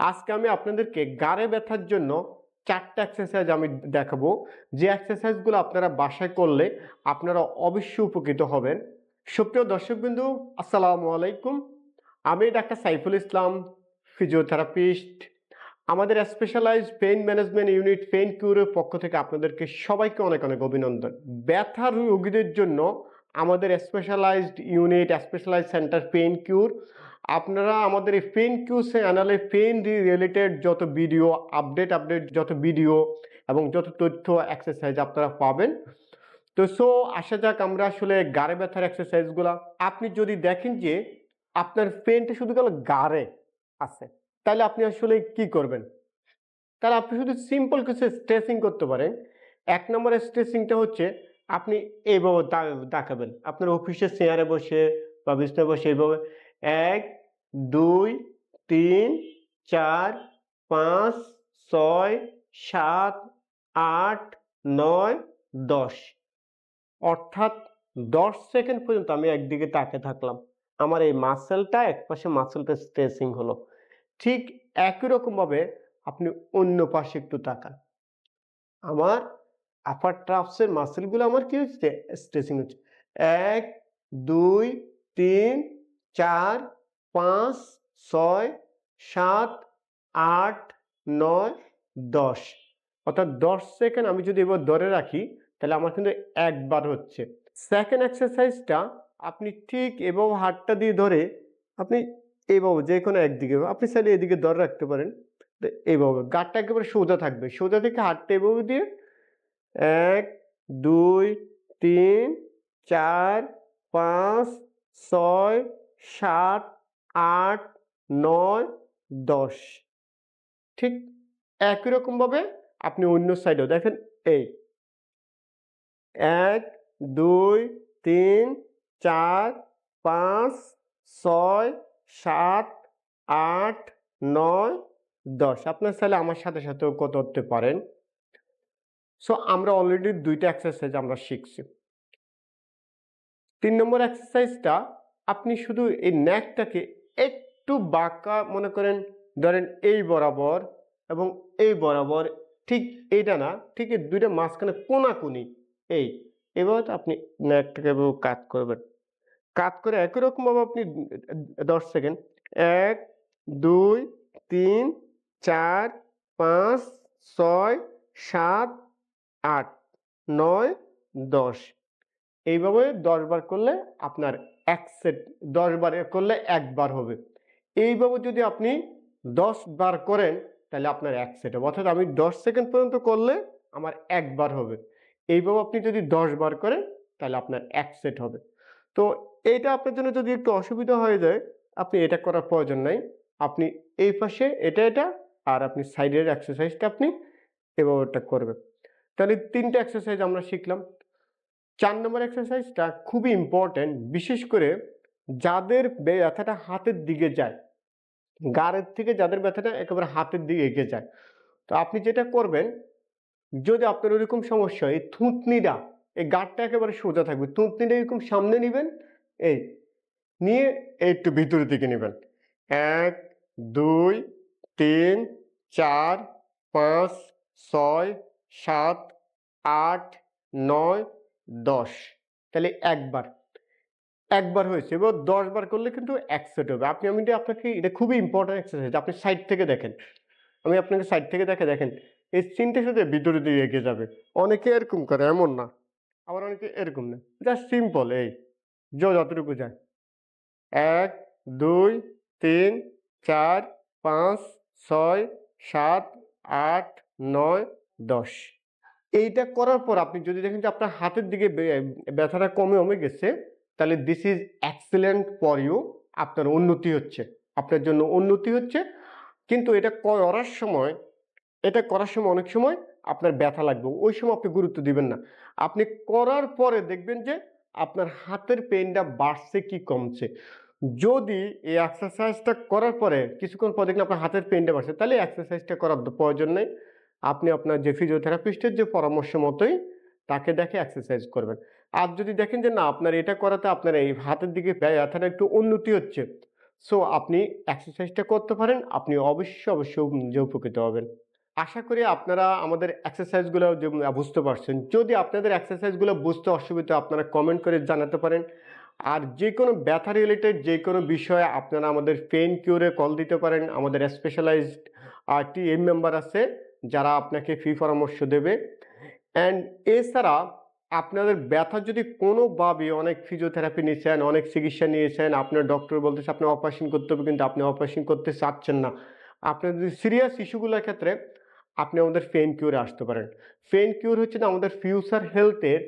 আজকে আমি আপনাদেরকে গাড়ে ব্যথার জন্য চারটা এক্সারসাইজ আমি দেখাবো। যে এক্সারসাইজগুলো আপনারা বাসায় করলে আপনারা অবশ্যই উপকৃত হবেন। সুপ্রিয় দর্শকবিন্দু, আসসালামু আলাইকুম। আমি ডাক্তার সাইফুল ইসলাম ফিজিওথেরাপিস্ট আমাদের specialise pain management unit pain কিউরের পক্ষ থেকে আপনাদেরকে সবাইকে অনেক অনেক অভিনন্দন। ব্যথার রোগীদের জন্য আমাদের specialized unit specialize centre pain cure আপনারা আমাদের এই ফেন কিউ চ্যানেলে পেন রিলেটেড যত ভিডিও আপডেট আপডেট যত ভিডিও এবং যত তথ্য এক্সারসাইজ আপনারা পাবেন। তো সো আসা যাক আমরা আসলে গাড়ে ব্যথার এক্সারসাইজগুলো আপনি যদি দেখেন যে আপনার পেনটা শুধু গেল গাড়ে আছে, তাহলে আপনি আসলে কি করবেন? তাহলে আপনি শুধু সিম্পল কিছু স্ট্রেচিং করতে পারেন। এক নম্বরের স্ট্রেচিংটা হচ্ছে আপনি এইভাবে দেখাবেন। আপনার অফিসের চেয়ারে বসে বা বিছনায় বসে এইভাবে এক, দুই, তিন, চার, পাঁচ, ছয়, সাত, আট, নয়, দশ। অর্থাৎ দশ সেকেন্ড পর্যন্ত আমি একদিকে তাকে থাকলাম। আমার এই মাসেলটা একপাশে মাসেলটা স্ট্রেচিং হলো। ঠিক একই রকমভাবে আপনি অন্য পাশে একটু তাকান। আমার আপার ট্রাফসের মাসেলগুলো আমার কি হচ্ছে? স্ট্রেচিং হচ্ছে। এক, দুই, তিন চার, পাঁচ, ছয়, সাত, আট, নয়, দশ। অর্থাৎ দশ সেকেন্ড আমি যদি এবার ধরে রাখি, তাহলে আমার কিন্তু একবার হচ্ছে। সেকেন্ড এক্সারসাইজটা আপনি ঠিক এভাবে হাতটা দিয়ে ধরে আপনি এইভাবে যে কোনো একদিকে, আপনি চাইলে এদিকে ধরে রাখতে পারেন। তো এইভাবে গাঁটটা একেবারে সোজা থাকবে। সোজা থেকে হাতটা এভাবে দিয়ে এক, দুই, তিন, চার, পাঁচ, ছয় সাত, আট, নয়, দশ। ঠিক একই রকমভাবে আপনি অন্য সাইডেও দেখেন, এই। এক, দুই, তিন, চার, পাঁচ, ছয়, সাত, আট, নয়, দশ। আপনার চাইলে আমার সাথে সাথেও করতে পারেন? সো আমরা অলরেডি দুইটা এক্সারসাইজ আমরা শিখছি। তিন নম্বর এক্সারসাইজটা আপনি শুধু এই ন্যাকটাকে একটু বাঁকা মনে করেন, ধরেন এই বরাবর এবং এই বরাবর, ঠিক এইটা না, ঠিক এই দুইটা মাঝখানে কোনাকুনি এই, এবার আপনি ন্যাকটাকে এভাবে কাট করবেন। কাট করে একই রকমভাবে আপনি দশ সেকেন্ড, এক, দুই, তিন, চার, পাঁচ, ছয়, সাত, আট, নয়, দশ এইভাবে দশ বার করলে আপনার এক সেট দশ বার করলে একবার হবে। এইভাবে যদি আপনি দশ বার করেন, তাহলে আপনার এক সেট হবে। অর্থাৎ আমি দশ সেকেন্ড পর্যন্ত করলে আমার একবার হবে। এইভাবে আপনি যদি দশ বার করেন, তাহলে আপনার এক সেট হবে। তো এইটা আপনার জন্য যদি একটু অসুবিধা হয়ে যায়, আপনি এটা করার প্রয়োজন নাই। আপনি এই পাশে এটা এটা আর আপনি সাইডের এক্সারসাইজটা আপনি এভাবে করবেন। তাহলে তিনটা এক্সারসাইজ আমরা শিখলাম। চার নম্বর এক্সারসাইজটা খুবই ইম্পর্ট্যান্ট বিশেষ করে যাদের ব্যথাটা হাতের দিকে যায়, গাড়ের থেকে যাদের ব্যথাটা একেবারে হাতের দিকে এগিয়ে যায়। তো আপনি যেটা করবেন, যদি আপনার ওরকম সমস্যা হয়, এই থুতনিটা, এই গাঁটটা একেবারে সোজা থাকবে, থুঁতনিটা এরকম সামনে নেবেন, এই নিয়ে একটু ভিতরের দিকে নেবেন। এক, দুই, তিন, চার, পাঁচ, ছয়, সাত, আট, নয় দশ। তাহলে একবার। একবার হয়েছে এবার দশ বার করলে কিন্তু এক সেট হবে। আপনি, আমি আপনাকে, এটা খুবই ইম্পর্টেন্ট এক্সারসাইজ আপনি সাইড থেকে দেখেন। আমি আপনাকে সাইড থেকে দেখে দেখেন, এই চিনতে সাথে ভিতরে দিয়ে এগিয়ে যাবে। অনেকে এরকম করে, এমন না। আবার অনেকে এরকম না। জাস্ট সিম্পল এই। যে যতটুকু যায়। এক, দুই, তিন, চার, পাঁচ, ছয়, সাত, আট, নয়, দশ। এইটা করার পর আপনি যদি দেখেন যে আপনার হাতের দিকে ব্যথাটা কমে কমে গেছে, তাহলে this is excellent for you আপনার উন্নতি হচ্ছে, আপনার জন্য উন্নতি হচ্ছে। কিন্তু এটা করার সময়, এটা করার সময় অনেক সময় আপনার ব্যথা লাগবে, ওই সময় আপনি গুরুত্ব দিবেন না। আপনি করার পরে দেখবেন যে আপনার হাতের পেনটা বাড়ছে কি কমছে। যদি এই এক্সারসাইজটা করার পরে, কিছুক্ষণ পর দেখলেন আপনার হাতের পেনটা বাড়ছে, তাহলে এক্সারসাইজটা করার প্রয়োজন নেই। আপনি আপনার যে ফিজিওথেরাপিস্টের যে পরামর্শ মতোই তাকে দেখে এক্সারসাইজ করবেন। আর যদি দেখেন যে না, আপনার এটা করাতে আপনার এই হাতের দিকে ব্যথাটা একটু উন্নতি হচ্ছে সো আপনি এক্সারসাইজটা করতে পারেন, আপনি অবশ্যই অবশ্যই নিজে উপকৃত হবেন। আশা করি আপনারা আমাদের এক্সারসাইজগুলো বুঝতে পারছেন। যদি আপনাদের এক্সারসাইজগুলো বুঝতে অসুবিধা আপনারা কমেন্ট করে জানাতে পারেন। আর যে কোনো ব্যথা রিলেটেড যে কোনো বিষয়ে আপনারা আমাদের পেন কিউরে কল দিতে পারেন। আমাদের স্পেশালাইজড আর টিএম মেম্বার আছে। যারা আপনাকে ফি পরামর্শ দেবে। অ্যান্ড এছাড়া আপনাদের ব্যথা যদি কোনোভাবে অনেক ফিজিওথেরাপি নিয়েছেন অনেক চিকিৎসা নিয়েছেন, আপনার ডক্টর বলতেছে আপনি অপারেশন করতে হবে কিন্তু আপনি অপারেশন করতে চাচ্ছেন না। আপনার যদি সিরিয়াস ইস্যুগুলোর ক্ষেত্রে আপনি আমাদের পেন কিউরে আসতে পারেন। পেন কিউর হচ্ছে আমাদের ফিউচার হেলথের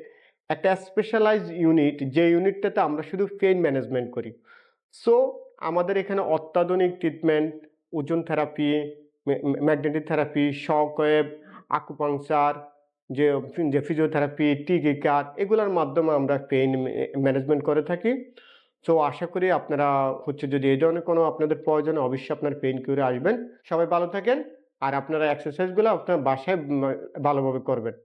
একটা স্পেশালাইজ ইউনিট যে ইউনিটটাতে আমরা শুধু পেন ম্যানেজমেন্ট করি। সো আমাদের এখানে অত্যাধুনিক treatment ozone therapy magnetic therapy shock wave acupuncture যে যে ফিজিওথেরাপি টিকিকার এগুলোর মাধ্যমে আমরা পেইন ম্যানেজমেন্ট করে থাকি। সো আশা করি আপনারা হচ্ছে যদি এই ধরনের কোনো আপনাদের প্রয়োজনে অবশ্যই আপনার পেইন কিউরে আসবেন। সবাই ভালো থাকেন, আর আপনারা এক্সারসাইজগুলো আপনার বাসায় ভালোভাবে করবেন।